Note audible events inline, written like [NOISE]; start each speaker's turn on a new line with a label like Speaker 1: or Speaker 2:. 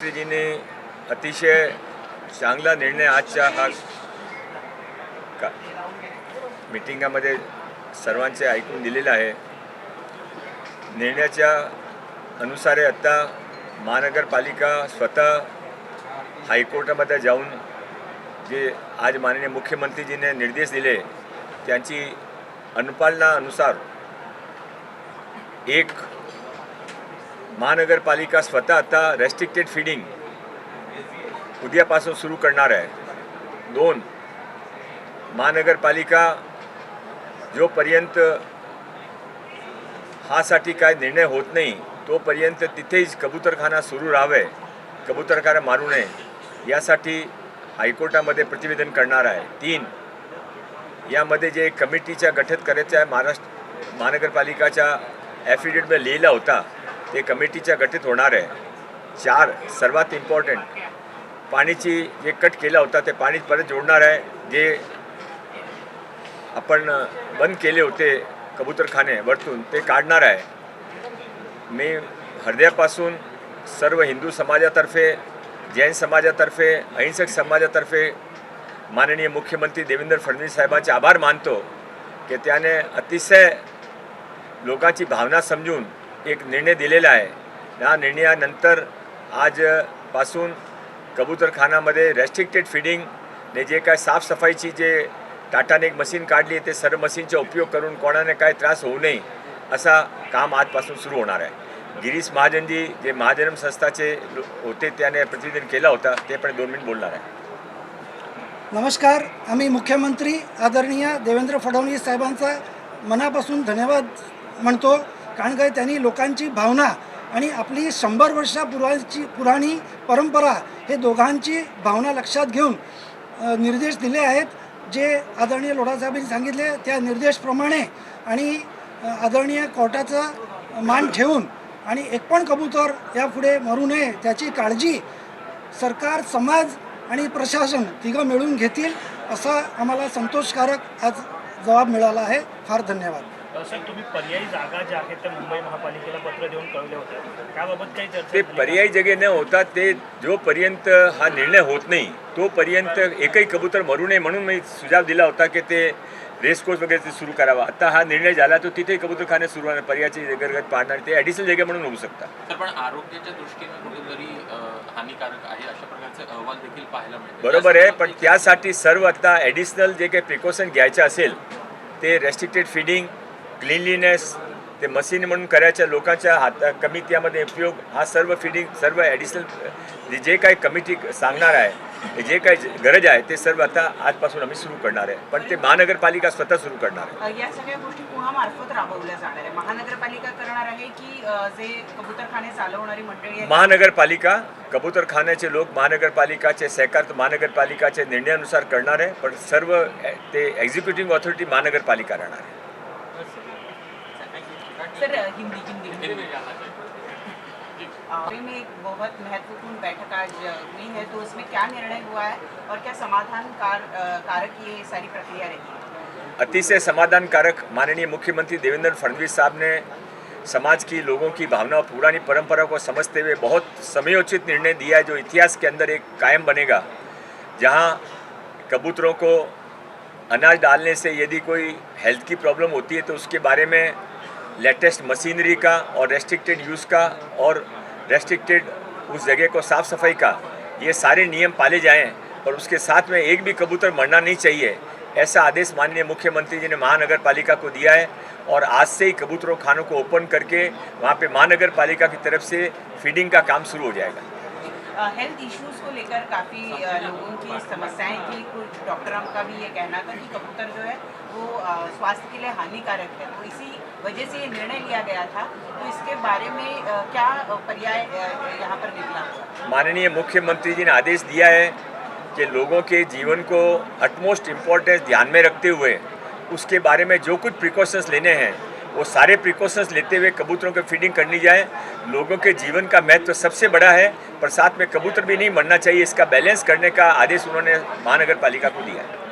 Speaker 1: मुख्यमंत्रीजीने अतिशय चांगला निर्णय आजच्या हा का मिटिंगामध्ये सर्वांचे ऐकून दिलेलं आहे. निर्णयाच्या अनुसारे आत्ता महानगरपालिका स्वतः हायकोर्टामध्ये जाऊन जे आज माननीय मुख्यमंत्रीजीने निर्देश दिले त्यांची अनुपालना अनुसार एक महानगरपालिका स्वतः आता रेस्ट्रिक्टेड फीडिंग उद्यापासून सुरू करणार आहे. दोन महानगरपालिका जोपर्यंत हासाठी काय निर्णय होत नाही तोपर्यंत तिथेच कबूतरखाना सुरू राहावे कबूतरखाना मारू नये यासाठी हायकोर्टामध्ये प्रतिवेदन करणार आहे. तीन यामध्ये जे कमिटीच्या गठित करायचं आहे महाराष्ट्र महानगरपालिकाच्या ॲफिडेविटमध्ये लिहिला होता ते कमिटीच्या गठीत होणार आहे. चार सर्वात इम्पॉर्टंट पाणीची जे कट केला होता ते पाणी परत जोडणार आहे. जे आपण बंद केले होते कबूतरखाने वरतून ते काढणार आहे. मी हृदयापासून सर्व हिंदू समाजातर्फे जैन समाजातर्फे अहिंसक समाजातर्फे माननीय मुख्यमंत्री देवेंद्र फडणवीस साहेबांचे आभार मानतो की त्याने अतिशय लोकांची भावना समजून एक निर्णय दिलेला आहे. या निर्णयानंतर आजपासून कबूतरखानामध्ये रेस्ट्रिक्टेड फिडिंगने जे काय साफसफाईची जे टाटाने एक मशीन काढली ते सर्व मशीनचा उपयोग करून कोणाने काय त्रास होऊ नये असा काम आजपासून सुरू होणार आहे. गिरीश महाजनजी जे महाजनम संस्थाचे होते त्याने प्रतिनिधित्व केला होता ते पण दोन मिनिट बोलणार आहे.
Speaker 2: नमस्कार आम्ही मुख्यमंत्री आदरणीय देवेंद्र फडणवीस साहेबांचा मनापासून धन्यवाद म्हणतो. कारण काय त्यांनी लोकांची भावना आणि आपली शंभर वर्षापूर्वाची पुराणी परंपरा हे दोघांची भावना लक्षात घेऊन निर्देश दिले आहेत. जे आदरणीय लोढासाहेबांनी सांगितले त्या निर्देशप्रमाणे आणि आदरणीय कोर्टाचा मान ठेवून आणि एक पण कबूतर यापुढे मरू नये त्याची काळजी सरकार समाज आणि प्रशासन तिघं मिळून घेतील असा आम्हाला संतोषकारक आज जबाब मिळाला आहे. फार धन्यवाद.
Speaker 3: तुम्ही पर्यायी जागा ज्या आहेत त्या मुंबई महापालिकेला पत्र देऊन कळवले होते त्याबाबत काही चर्चा
Speaker 1: ते? पर्यायी जगे न होता ते जोपर्यंत हा निर्णय होत नाही तोपर्यंत एकही कबूतर मरू नये म्हणून मी सुझाव दिला होता की ते रेस कोर्स वगैरे ते सुरू करावा. आता हा निर्णय झाला तो तिथे कबूतरखाने सुरू होणार पर्यायाची जगरगत पाडणार ते ॲडिशनल जागा म्हणून होऊ शकतात.
Speaker 4: पण आरोग्याच्या दृष्टीने कुठेतरी हानिकारक आहे अशा प्रकारचे अहवाल देखील पाहायला मिळतात.
Speaker 1: बरोबर आहे पण त्यासाठी सर्व आता ॲडिशनल जे काही प्रिकॉशन घ्यायचं असेल ते रेस्ट्रिक्टेड फिडिंग क्लिनलीनेस ते मशीन म्हणून करायच्या लोकांच्या हात कमी त्यामध्ये उपयोग हा सर्व फिडिंग सर्व ॲडिशनल जे काही कमिटी सांगणार आहे जे काही गरज आहे ते सर्व आता आजपासून आम्ही सुरू करणार आहे. पण ते महानगरपालिका स्वतः सुरू करणार आहे.
Speaker 5: या सगळ्या गोष्टी कुणामार्फत राबवल्या जाणार आहे. महानगरपालिका करणार आहे की जे कबूतरखाने चालवणारी मंडळी
Speaker 1: महानगरपालिका कबूतरखान्याचे लोक महानगरपालिकाचे सहकार महानगरपालिकाचे निर्णयानुसार करणार आहे पण सर्व ते एक्झिक्युटिव्ह ऑथॉरिटी महानगरपालिका राहणार आहे.
Speaker 5: सर हिंदी हिंदी. हिंदी. [LAUGHS] में एक बहुत महत्वपूर्ण बैठक आज हुई है तो उसमें क्या निर्णय हुआ है और क्या समाधान कार कारक ये सारी प्रक्रिया रही है?
Speaker 1: अतिशय समाधानकारक माननीय मुख्यमंत्री देवेंद्र फडणवीस साहब ने समाज की लोगों की भावना और पुरानी परंपरा को समझते हुए बहुत समयोचित निर्णय दिया है जो इतिहास के अंदर एक कायम बनेगा जहाँ कबूतरों को अनाज डालने से यदि कोई हेल्थ की प्रॉब्लम होती है तो उसके बारे में लेटेस्ट मशीनरी का और रेस्ट्रिक्टेड यूज़ का और रेस्ट्रिक्टेड उस जगह को साफ़ सफ़ाई का, ये सारे नियम पाले जाएँ और उसके साथ में एक भी कबूतर मरना नहीं चाहिए, ऐसा आदेश माननीय मुख्यमंत्री जी ने महानगर पालिका को दिया है और आज से ही कबूतरों खानों को ओपन करके वहाँ पे महानगर पालिका की तरफ़ से फीडिंग का काम शुरू हो जाएगा।
Speaker 5: हेल्थ इश्यूज़ को लेकर काफ़ी लोगों की समस्याएँ थी। कुछ डॉक्टरों का भी ये कहना था कि कबूतर जो है, वो स्वास्थ्य के लिए हानिकारक है। तो इसी वजह से ये निर्णय लिया गया था। तो इसके बारे में क्या पर्याय यहाँ पर निकला?
Speaker 1: माननीय मुख्यमंत्री जी ने आदेश दिया है कि लोगों के जीवन को अटमोस्ट इम्पोर्टेंस ध्यान में रखते हुए उसके बारे में जो कुछ प्रिकॉशंस लेने हैं वो सारे प्रिकॉशंस लेते हुए कबूतरों को फीडिंग करनी जाए। लोगों के जीवन का महत्व तो सबसे बड़ा है, पर साथ में कबूतर भी नहीं मरना चाहिए। इसका बैलेंस करने का आदेश उन्होंने महानगर पालिका को दिया है।